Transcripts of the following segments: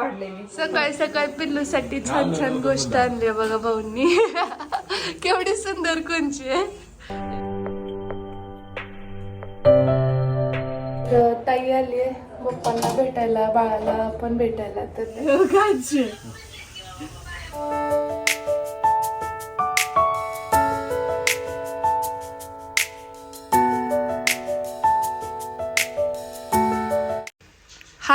काढलेली सकाळी सकाळी पिल्लूसाठी छान छान गोष्ट आणली आहे बघा भाऊंनी. केवढी सुंदर कोणची आहे. तर ताई आली आहे पप्पांना भेटायला बाळाला पण भेटायला. तर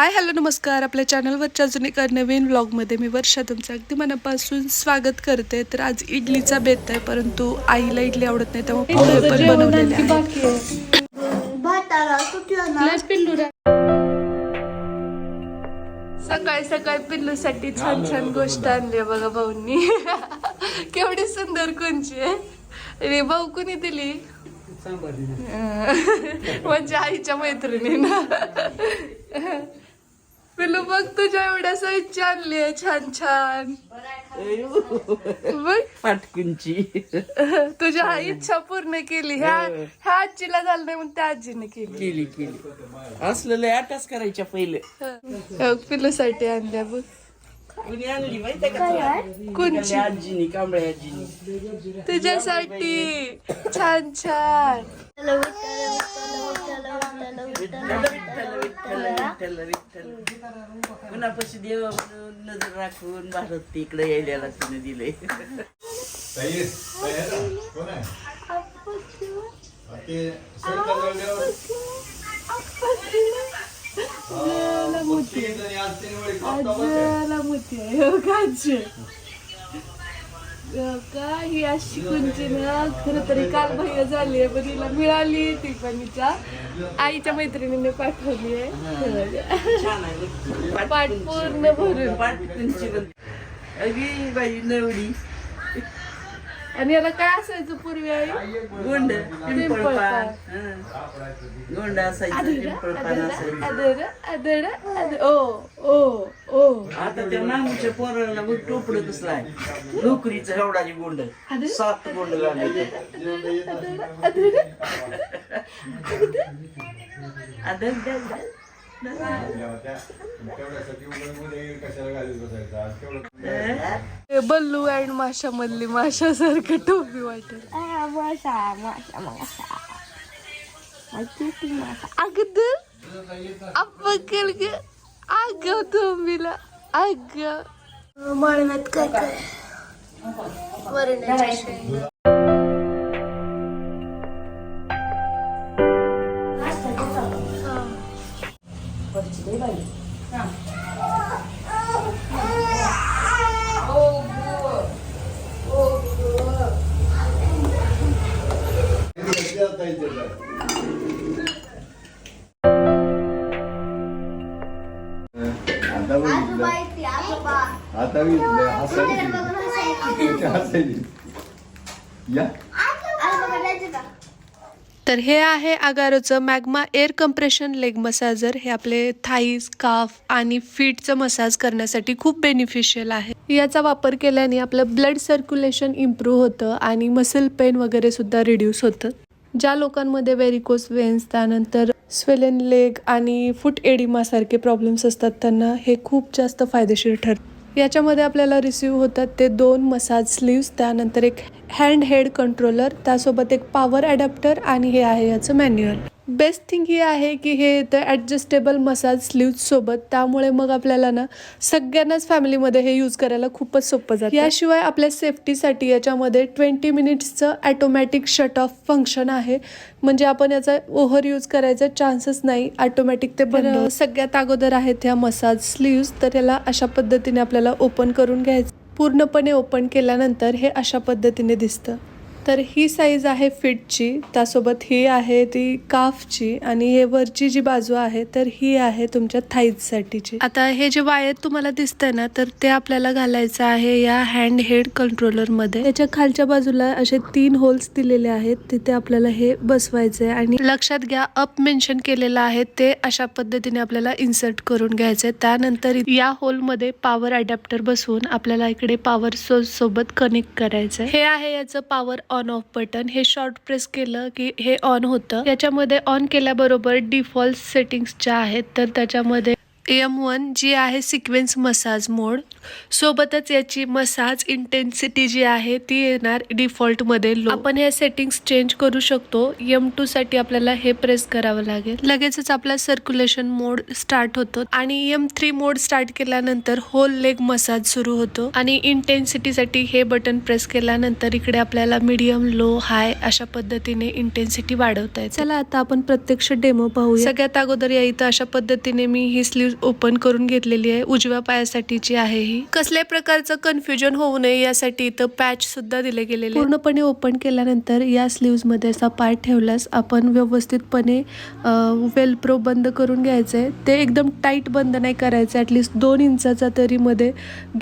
हाय हॅलो नमस्कार. आपल्या चॅनलवरच्या अजून एका नवीन व्लॉगमध्ये मी वर्षा तुमचं अगदी मनापासून स्वागत करते. तर आज इडलीचा बेत आहे परंतु आईला इडली आवडत नाही त्यामुळे पण बनवलेले ना सकाळी सकाळी पिल्लूसाठी छान छान गोष्ट आणली आहे बघा भाऊंनी. केवढी सुंदर कोणची आहे. अरे भाऊ कोणी दिली? म्हणजे आईच्या मैत्रिणीनं. पिल्लू बघ तुझ्या एवढ्या साईजची आणली आहे छान छान. बघ. पाटकुंची तुझ्या हा इच्छा पूर्ण केली. ह्या ह्या आजीला झालं नाही म्हणून त्या आजीने केली. केली केली. असलेलं अटॅच करायच्या पहिले. आणल्या बघ. कुणी आणली माहितीये का तुला? कोणची? इकडल्या आजीनी कांबळे आजीनी. तुझ्यासाठी. छान छान. विठ्ठल विठ्ठल कुणापाशी देव म्हणून नजर राखून भारत तिकडे यायला तिने दिले? हा, हा, हो का आजी? का? अशी कुंची ना खरं तरी काल भैया झाली पण हिला मिळाली ती पण आईच्या मैत्रिणीने पाठवली आहे. पाठ पूर्ण भरून. बाई नवडी आणि याला काय असायचं पूर्वी आई? गोंड. गोंड असायचं ओ ओ ओ. आता त्या नामूच्या पोराला बघ टोपडं कसलं आहे? नोकरीचं एवढाची गोंड. सात गोंड लागले बल्लू अँड माशा मधली माशासारखं टोपी वाटत. मासा मासा मासा अगद अप्पकल ग. अग तुम्हीला अग मळण्यात काय काय? वरणाची शेंगा. ताई त्याच्यात. आता बघितलं माहिती आजोबा आता बघितलं हसायची हसायची या आजोबा जायचं का तर हे आहे अगारोचं magma air compression leg massager. हे आपले थाईज काफ आणि फीटचं मसाज करण्यासाठी खूप बेनिफिशियल आहे. याचा वापर केल्याने आपलं ब्लड सर्क्युलेशन इम्प्रूव्ह होतं आणि मसल पेन वगैरे सुद्धा रिड्यूस होतं. ज्या लोकांमध्ये वेरिकोस वेन्स त्यानंतर स्वेलन लेग आणि फूट एडिमासारखे प्रॉब्लेम्स असतात त्यांना हे खूप जास्त फायदेशीर ठरतं. याच्यामध्ये आपल्याला रिसीव्ह होतात ते दोन मसाज स्लीव्स त्यानंतर एक हँड हेड कंट्रोलर त्यासोबत एक पॉवर ॲडॅप्टर आणि हे आहे याचं मॅन्युअल बेस्ट थिंग ही आहे की हे येतं ॲडजस्टेबल मसाज स्लीव्ज सोबत त्यामुळे मग आपल्याला ना सगळ्यांनाच फॅमिलीमध्ये हे यूज करायला खूपच सोपं जातं. याशिवाय आपल्या सेफ्टीसाठी याच्यामध्ये ट्वेंटी मिनिट्सचं ॲटोमॅटिक शट ऑफ फंक्शन आहे. म्हणजे आपण याचा ओव्हर यूज करायचा चान्सेस नाही. ऑटोमॅटिक ते बंद सगळ्यात अगोदर आहेत ह्या मसाज स्लीव्ज तर याला अशा पद्धतीने आपल्याला ओपन करून घ्यायचं. पूर्णपणे ओपन केल्यानंतर हे अशा पद्धतीने दिसतं. तर ही साईज आहे फिटची त्यासोबत ही आहे ती काफची आणि हे वरची जी बाजू आहे तर ही आहे तुमच्या थाईजसाठीची आता हे जे वायर तुम्हाला दिसतंय ना तर ते आपल्याला घालायचं आहे या हँड हेड कंट्रोलरमध्ये त्याच्या खालच्या बाजूला असे तीन होल्स दिलेले आहेत तिथे आपल्याला हे बसवायचे आणि लक्षात घ्या अप मेन्शन केलेलं आहे ते अशा पद्धतीने आपल्याला इन्सर्ट करून घ्यायचंय. त्यानंतर या होलमध्ये पॉवर अडॅप्टर बसवून आपल्याला इकडे पॉवर सोर्स सोबत कनेक्ट करायचं हे आहे याचं पॉवर ऑन ऑफ बटन हे शॉर्ट प्रेस केलं की हे ऑन होतं. याच्यामध्ये ऑन केल्याबरोबर डिफॉल्ट सेटिंग्स ज्या आहेत तर त्याच्यामध्ये एम वन जी आहे सिक्वेन्स मसाज मोड सोबतच याची मसाज इंटेन्सिटी जी आहे ती येणार डिफॉल्टमध्ये लो आपण हे सेटिंग्स चेंज करू शकतो. एम टू साठी आपल्याला हे प्रेस करावं लागेल. लगेचच आपला सर्क्युलेशन मोड स्टार्ट होतो. आणि एम थ्री मोड स्टार्ट केल्यानंतर होल लेग मसाज सुरू होतो. आणि इंटेन्सिटीसाठी हे बटन प्रेस केल्यानंतर इकडे आपल्याला मीडियम लो हाय अशा पद्धतीने इंटेन्सिटी वाढवता येते. चला आता आपण प्रत्यक्ष डेमो पाहू सगळ्यात अगोदर या इथं अशा पद्धतीने मी ही स्लीव ओपन करून घेतलेली आहे. उजव्या पायासाठीची आहे ही. कसल्याही प्रकारचं कन्फ्युजन होऊ नये यासाठी इथं पॅच सुद्धा दिले गेलेले पूर्णपणे ओपन केल्यानंतर या स्लीव्जमध्ये असा पार्ट ठेवल्यास आपण व्यवस्थितपणे वेल प्रो बंद करून घ्यायचंय. ते एकदम टाईट बंद नाही करायचं ॲटलिस्ट दोन इंचाचा तरी मध्ये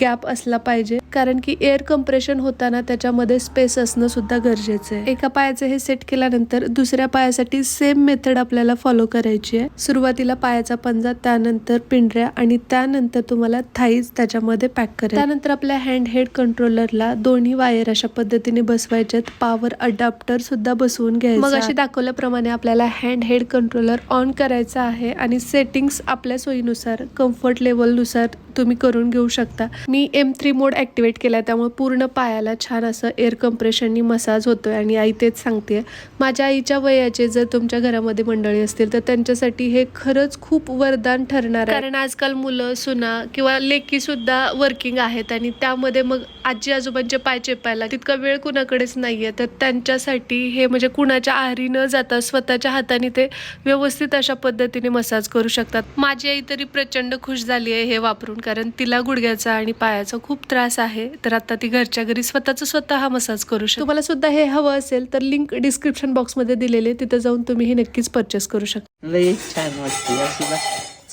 गॅप असला पाहिजे. कारण की एअर कम्प्रेशन होताना त्याच्यामध्ये स्पेस असणं सुद्धा गरजेचं आहे. एका पायाचं हे सेट केल्यानंतर दुसऱ्या पायासाठी सेम मेथड आपल्याला फॉलो करायची आहे. सुरुवातीला पायाचा पंजा त्यानंतर पिंढऱ्या आणि त्यानंतर तुम्हाला थाईज त्याच्यामध्ये पॅक करायचं. त्यानंतर आपल्या हँड हेड कंट्रोलरला दोन्ही वायर अशा पद्धतीने बसवायच्यात पॉवर अडॅप्टर सुद्धा बसवून घ्यायचं मग अशी दाखवल्याप्रमाणे आपल्याला हँड हेड कंट्रोलर ऑन करायचा आहे आणि सेटिंग्स आपल्या सोयीनुसार कम्फर्ट लेवलनुसार तुम्ही करून घेऊ शकता. मी एम थ्री मोड ॲक्टिवेट केला त्यामुळे पूर्ण पायाला छान असं एअर कम्प्रेशननी मसाज आहे आणि आई तेच सांगते माझ्या आईच्या वयाचे जर तुमच्या घरामध्ये मंडळी असतील तर त्यांच्यासाठी हे खरंच खूप वरदान ठरणार आहे. कारण आजकाल मुलं सुना किंवा लेकीसुद्धा वर्किंग आहेत आणि त्यामध्ये मग आजी आजोबांचे पाय चेपायला तितका वेळ कुणाकडेच नाही आहे तर त्यांच्यासाठी हे म्हणजे कुणाच्या आहारी न जाता स्वतःच्या हाताने ते व्यवस्थित अशा पद्धतीने मसाज करू शकतात. माझी आई तरी प्रचंड खुश झाली आहे हे वापरून. कारण तिला गुडघ्याचा आणि पायाचा खूप त्रास आहे. तर आता ती घरच्या घरी स्वतःच स्वतः हा मसाज करू शकता. तुम्हाला सुद्धा हे हवं असेल तर लिंक डिस्क्रिप्शन बॉक्समध्ये दिलेले तिथे जाऊन तुम्ही हे नक्कीच परचेस करू शकता. लय छान वाटते अशी बा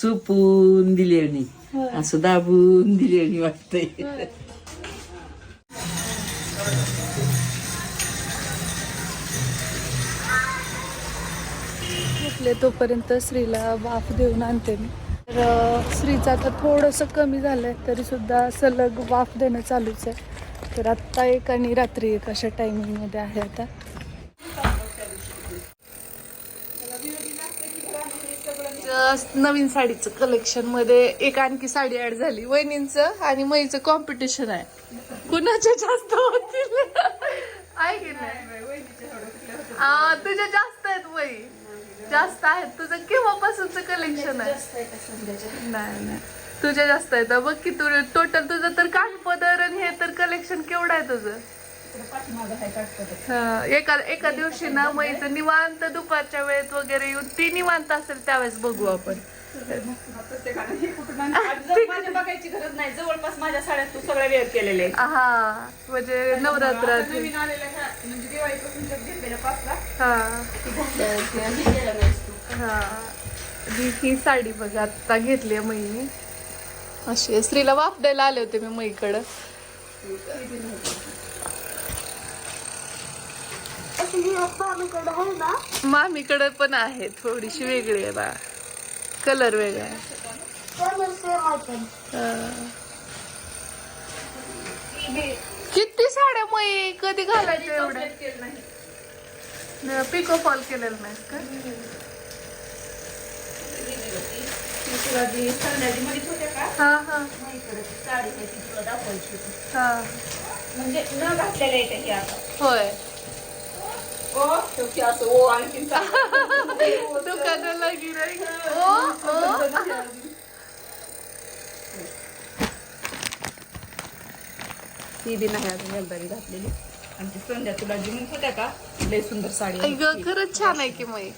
चुपून दिलेली असं दाबून दिलेली वाटते तोपर्यंत स्त्रीला वाफ देऊन आणते मी. तर स्त्रीचं आता थोडंसं कमी झालं आहे तरीसुद्धा सलग वाफ देणं चालूच आहे. तर आत्ता एक आणि रात्री एक अशा टायमिंगमध्ये आहे आता. नवीन साडीचं कलेक्शनमध्ये एक आणखी साडी ऍड झाली. वहिनींचं आणि मईचं कॉम्पिटिशन आहे. कुणाच्या जास्त होतील? आहे की नाही? तुझ्या जास्त आहेत वही. जास्त आहेत. तुझं केव्हापासूनच कलेक्शन आहे? नाही नाही. तुझ्या जास्त आहेत. बघ की तू टोटल तुझं तर काठपदर आणि हे तर कलेक्शन केवढं आहे तुझं? हा, एका एका दिवशी ना मग इथं निवांत दुपारच्या वेळेत वगैरे येऊन ती निवांत असेल त्यावेळेस बघू आपण. माझ्या बघायची गरज नाही जवळपास माझ्या साड्या तू सगळ्या वेअर हा म्हणजे नवीन आलेल्या म्हणजे दिवाळीपासून घेतलेल्या पाचला हा साडी बघ आता घेतली आहे मईने अशी. स्त्रीला वाफ द्यायला आले होते मी मईकडं मामीकडं पण आहे थोडीशी वेगळी आहे बा. कलर वेगळा आहे. किती साड्या मई कधी घालायचं एवढ्या? पिको फॉल केलेलं नाही का? हा हा. हा. म्हणजे न घातलेल्या होय. ओ शेवटी असं ओ आणखीन दुकानाला गिराईक ओ ओ. ती बी नाही अजून एकदा बी घातलेली. आणि ती संध्या तुला जी म्हणत होत्या का? लय सुंदर साडी ग खरंच छान आहे की मई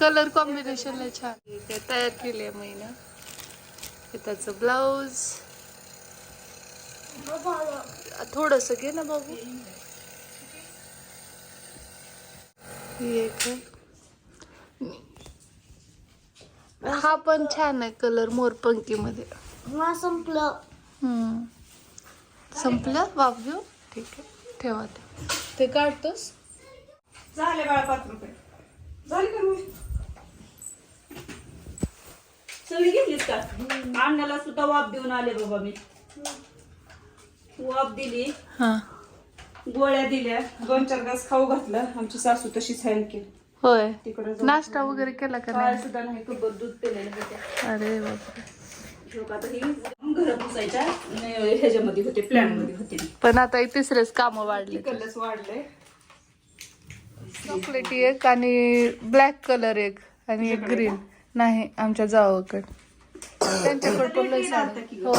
कलर कॉम्बिनेशन लय छान. ते तयार केली आहे मैना हे त्याचं ब्लाऊज थोडस घे ना बाबू ही. हा पण छान आहे कलर मोरपंकी मध्ये संपलं. हम्म. संपलं? वाफ घेऊ? ठीक आहे. ठेवा ते. ते काढतोस? झाले बाळा पाच रुपये. झाले का सगळी घेतलीस का? अण्णाला सुद्धा वाफ देऊन आले बाबा मी. वाफ दिली. हा. गोळ्या दिल्या. दोन चार घास खाऊ घातलं. आमची सासू तशीच हॅन केली. होय. तिकडे नाश्ता वगैरे केला का नाही? सुद्धा नाही कबर दूध पेलेलं होते अरे बापरे. लोक आता ही घर पुसायच्या. न- ह्याच्यामध्ये होते प्लॅनमध्ये होते. पण आता हे तिसरेच काम वाढले. चॉकलेटी एक आणि ब्लॅक कलर एक आणि एक ग्रीन. नाही आमच्या जावाकड. त्यांच्याकडे पण सारे. हो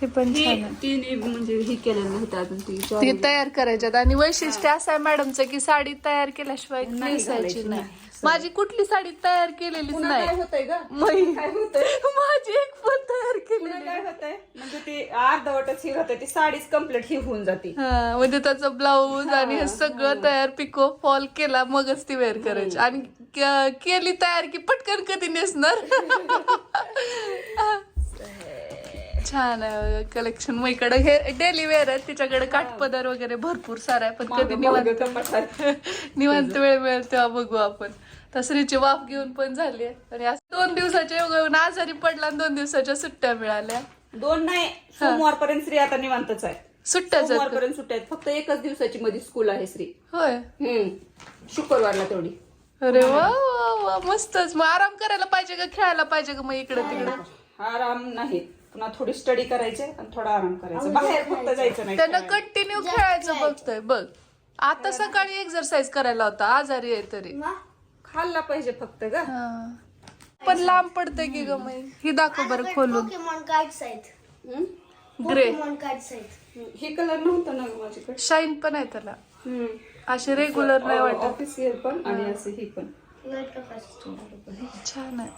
हे पण छान आहे. तिने म्हणजे ही केलेलं होतं अजून ती ती तयार करायच्यात. आणि वैशिष्ट्य असं आहे मॅडमचं की साडी तयार केल्याशिवाय नेसायची नाही. माझी कुठली साडी तयार केलेलीच काय नाही. होतंय ग. काय होतंय? माझी एक पण तयार पुन्हा केलेली काय होतंय? म्हणजे ती अर्धवटच ही होते ती साडीच कंप्लीट ही होऊन जाते. हा म्हणजे त्याचं ब्लाऊज आणि हे सगळं तयार पिको फॉल केला मगच ती वेअर करायची. आणि के- केली तयार की पटकन कधी नेसणार? छान आहे कलेक्शन मग इकडे हे डेली वेअर आहे तिच्याकडे काठपदर वगैरे भरपूर सारा आहे पण कधी निवांत निवांत वेळ मिळेल तेव्हा बघू आपण. तसरीची वाफ घेऊन पण झाली आहे. आणि आज दोन दिवसाच्या योगाने आजारी पडला आणि दोन दिवसाच्या सुट्ट्या मिळाल्या. दोन नाही सोमवारपर्यंत श्री आता निवांतच आहे. सोमवारपर्यंत सुट्ट्या आहेत. फक्त एकच दिवसाची मध्ये स्कूल आहे श्री. होय. शुक्रवारला तेवढी. अरे वा वा वा मस्तच. मग आराम करायला पाहिजे का? खेळायला पाहिजे का मग इकडे तिकडे आराम नाही. पुन्हा थोडी स्टडी करायचे आणि थोडा आराम करायचा. बाहेर फक्त जायचं. नाही त्यानं कंटिन्यू खेळायचं बघतोय बघ. आता सकाळी एक्सरसाइज करायला होता आजारी आहे तरी. खाल्ला पाहिजे फक्त ग. हा. पण लांब पडतंय की ग मग? ही दाखव बरं खोलून. पोकेमॉन कार्ड्स आहेत. हम्म? ग्रे. पोकेमॉन कार्ड्स आहेत. हे कलर नव्हतं ना ग माझ्याकडे? शाईन पण आहे त्याला. असे रेग्युलर नाही वाटत. ऑफिसियल पण आणि असं ही पण. लाइट छान आहे.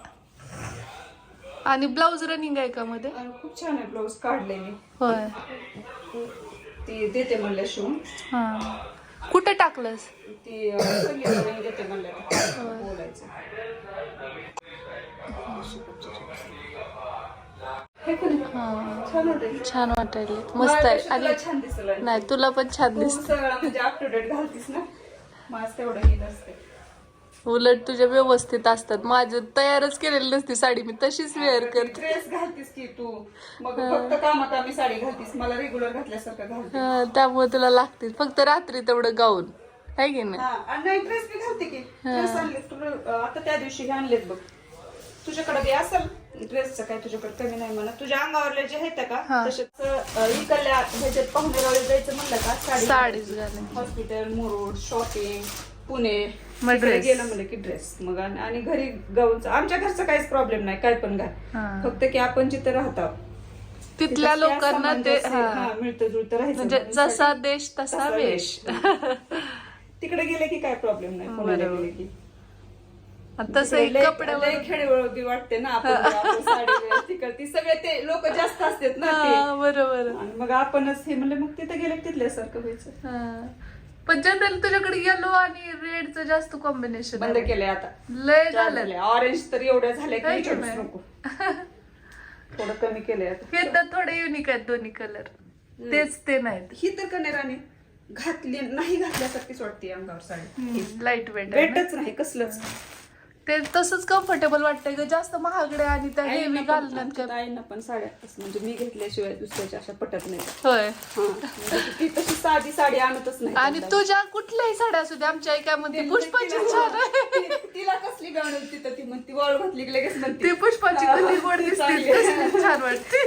आणि ब्लाऊज रनिंग आहे का मध्ये? आणि खूप छान आहे ब्लाऊज काढले मी होय. ती देते म्हणल्या शिवून. हा. कुठे टाकलंस? ती अं, संगीताबाई देते म्हणल्या बोलायचं. हे पण हा. छान वाटायले मस्त आहे. आणि छान दिसलं. नाही तुला पण छान तू दिसत. सगळं म्हणजे अप टू डेट घालतीस ना? माझ तेवढं ही नसते उलट तुझ्या व्यवस्थित असतात. माझं तयारच केलेली नसती साडी मी तशीच वेअर करते. ड्रेस घालतीस की तू? मग फक्त कामाकामी साडी घालतीस मला रेग्युलर घातल्यासारखं घालते हा, त्यामुळे तुला लागते फक्त रात्री तेवढं गाऊन. आहे की नाही? हा आणि नाही ड्रेस बी घालते की. ड्रेस आणले तुला अं, आता त्या दिवशी हे आणलेत बघ. तुझ्याकडे बी असेल ड्रेसचं काय तुझ्याकडे कमी नाही म्हणा तुझ्या अंगावरले जे आहेत का तसेच इकडल्या ह्याच्यात पाहुणे जायचं म्हणलं का? साडी. साडीच घालून. हॉस्पिटल मुरुड शॉपिंग पुणे मग. गेलं म्हणलं की ड्रेस मग आणि घरी गाऊनचं आमच्या घरचं काहीच प्रॉब्लेम नाही काय पण हा. घाल फक्त की आपण जिथं राहतो. तिथल्या लोकांना ते हा. मिळतं जुळतं राहायचं म्हणजे जसा देश तसा वेश. तिकडे गेले की काय प्रॉब्लेम नाही पुण्याला. गेले की. बी वाटते ना आपण तिकडे. सगळे ते लोक जास्त असतात ना ते. हा, बरोबर. आणि मग आपणच हे म्हणलं मग तिथं गेले की तिथल्यासारखं व्हायचं. हा. पण जनरल तुझ्याकडे येलो आणि रेडचं जास्त कॉम्बिनेशन बंद केलंय आता. लय झालं. ऑरेंज तर एवढ्या की नाही? नको. थोडं कमी केलंय आता. हे तर थोडे युनिक आहेत दोन्ही कलर तेच ते नाहीत. ही तर कनेराने घातली नाही घातल्यासारखीच वाटते अंगावर साडी. लाइट वेट वेटच नाही कसलंच ते तसंच कम्फर्टेबल वाटतंय ग. जास्त महागडे आणि त्या हेवी घालण्यात काय पण साड्या असं म्हणजे मी घेतल्याशिवाय दुसऱ्याच्या अशा पटत नाही. होय. हा. म्हणजे ती तशी साधी साडी आणतच नाही आणि तुझ्या कुठल्याही साड्या असू दे आमच्या काय म्हणते पुष्पाची छान आहे ती- तिला कसली गावण तिथं ती म्हणती वळ घातली की लगेच म्हणते. ती पुष्पाची कधी गोड दिसते कसली छान वाटते.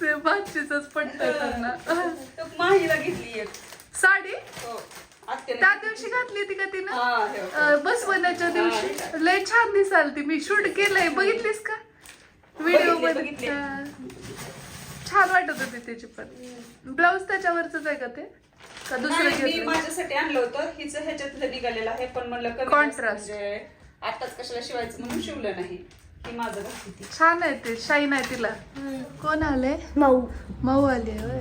ते बादशीच पडतंय त्यांना. माहीला घेतली एक. साडी? हो. त्या दिवशी घातली होती का तिनं? बसवण्याच्या दिवशी. लय छान दिसाल ती मी शूट केलंय. बघितलीस का? व्हिडिओ बघितली. छान वाटत होती त्याची पण. ब्लाऊज त्याच्यावरच आहे का ते? का दुसरं मी माझ्यासाठी आणलं होतं. हिचं ह्याच्यातलं निघालेलं आहे. पण म्हणलं. जास्त म्हणजे आताच कशाला शिवायचं म्हणून शिवलं नाही. ही माझं ती छान आहे ते. शाईन आहे तिला. कोण आले मऊ. मऊ आली होय.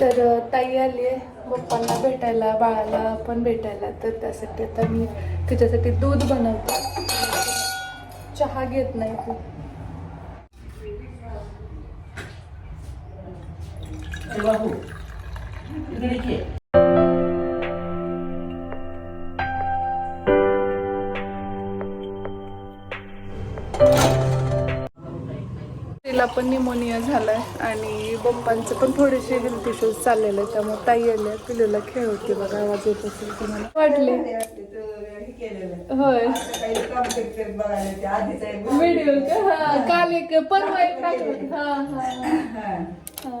तर ताई आली आहे. पप्पांना भेटायला बाळाला पण भेटायला. तर त्यासाठी आता मी तिच्यासाठी दूध बनवते. चहा घेत नाही तू. बाबू इकडे पण निमोनिया झालाय आणि बप्पांचं पण थोडेसे हेल्थ इश्यूज चाललेले आहेत त्यामुळे ताई आल्या पिलूला खेळवते बघा आवाज येत असेल तुम्हाला. वाटले. होय. व्हिडिओ का काल एक परवा एक हा. हा. हा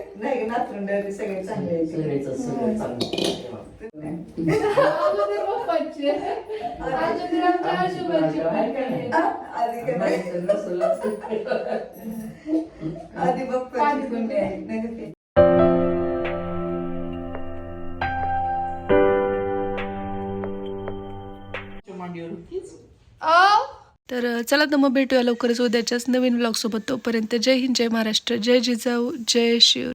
नाही नातरुंड सगळे चांगले आहेत. अगोदर पप्पाची अगोदर आमच्या आजोबाची आधी का नाही? आधी बाप्पाची गुन्हे आहेत नाही का ते? मांडीवर होतीच तर चला तर मग भेटूया लवकरच उद्याच्याच नवीन ब्लॉग सोबत तोपर्यंत जय हिंद जय महाराष्ट्र जय जिजाऊ जय शिव